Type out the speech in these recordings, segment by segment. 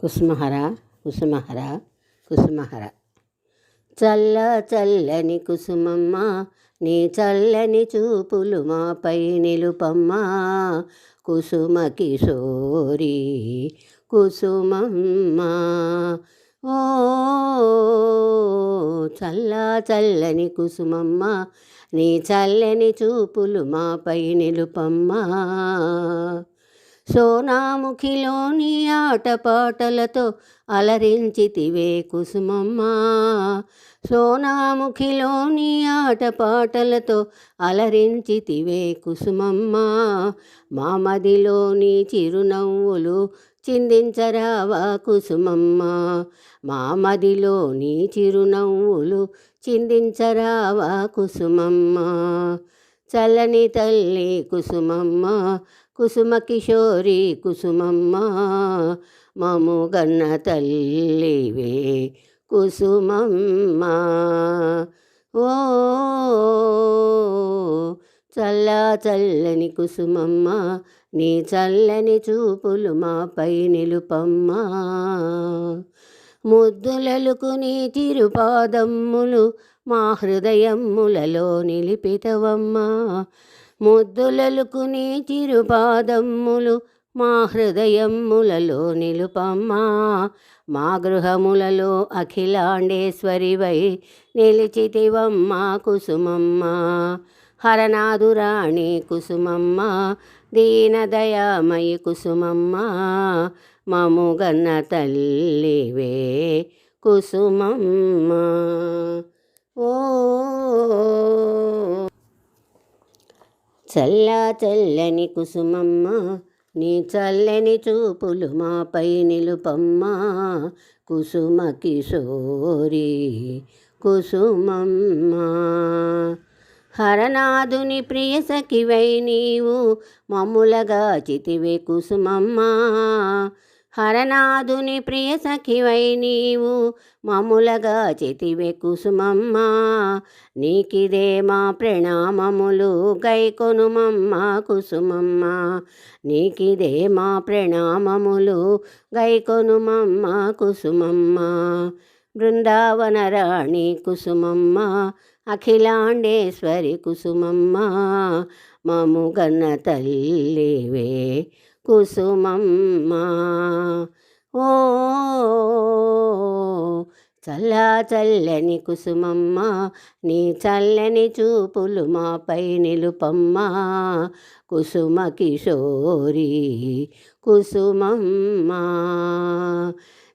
కుసుమహర కుసుమహర కుసుమహర. చల్ల చల్లని కుసుమమ్మ నీ చల్లని చూపులు మాపై నిలుపమ్మ. కుసుమ కిశోరి కుసుమమ్మ. ఓ చల్ల చల్లని కుసుమమ్మ నీ చల్లని చూపులు మాపై నిలుపమ్మా. సోనాముఖిలోని ఆటపాటలతో అలరించితివే కుసుమమ్మ. సోనాముఖిలోని ఆటపాటలతో అలరించితివే కుసుమమ్మ. మామదిలోని చిరునవ్వులు చిందించరావా కుసుమమ్మ. మామదిలోని చిరునవ్వులు చిందించరావా కుసుమమ్మ. చల్లని తల్లి కుసుమమ్మ కుసుమ కిషోరి కుసుమమ్మ మము గన్న తల్లివే కుసుమమ్మ. ఓ చల్ల చల్లని కుసుమమ్మ నీ చల్లని చూపులు మాపై నిలుపమ్మ. ముద్దులలుకు నీ తిరుపాదమ్ములు మా హృదయములలో నిలిపితవమ్మా. ముద్దులలుకు నీ తిరుపాదమ్ములు మా హృదయములలో నిలుపమ్మా. మా గృహములలో అఖిలాండేశ్వరివై నిలిచితివమ్మ కుసుమమ్మ. హరనాదురాణి కుసుమమ్మ. దీనదయామయి కుసుమమ్మ. మముగన్న తల్లివే కుసుమమ్మ. ఓ చల్ల చల్లని కుసుమమ్మ నీ చల్లని చూపులు మాపై నిలుపమ్మ. కుసుమ కిశోరి కుసుమమ్మ. హరనాథుని ప్రియ సఖివై నీవు మమ్ములగా చితివే కుసుమమ్మ. హరనాథుని ప్రియ సఖివై నీవు మములగా చెతివే కుసుమమ్మ. నీకిదే మా ప్రణామములు గైకొనుమమ్మ కుసుమమ్మ. నీకిదే మా ప్రణామములు గైకొనుమమ్మ కుసుమమ్మ. బృందావన రాణి కుసుమమ్మ. అఖిలాండేశ్వరి కుసుమమ్మ. మముగన్న తల్లివే కుసుమమ్మ. ఓ చల్ల చల్లని కుసుమమ్మ నీ చల్లని చూపులు మాపై నిలుపమ్మ. కుసుమ కిషోరి కుసుమమ్మ.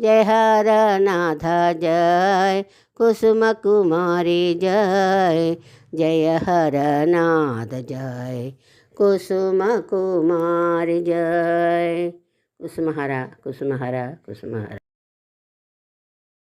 जय हर नाथ, जय कुसुम कुमारी, जय जय हर नाथ, जय कुसुम कुमार, जय। कुसुम हरा कुसुम हरा कुसुम हरा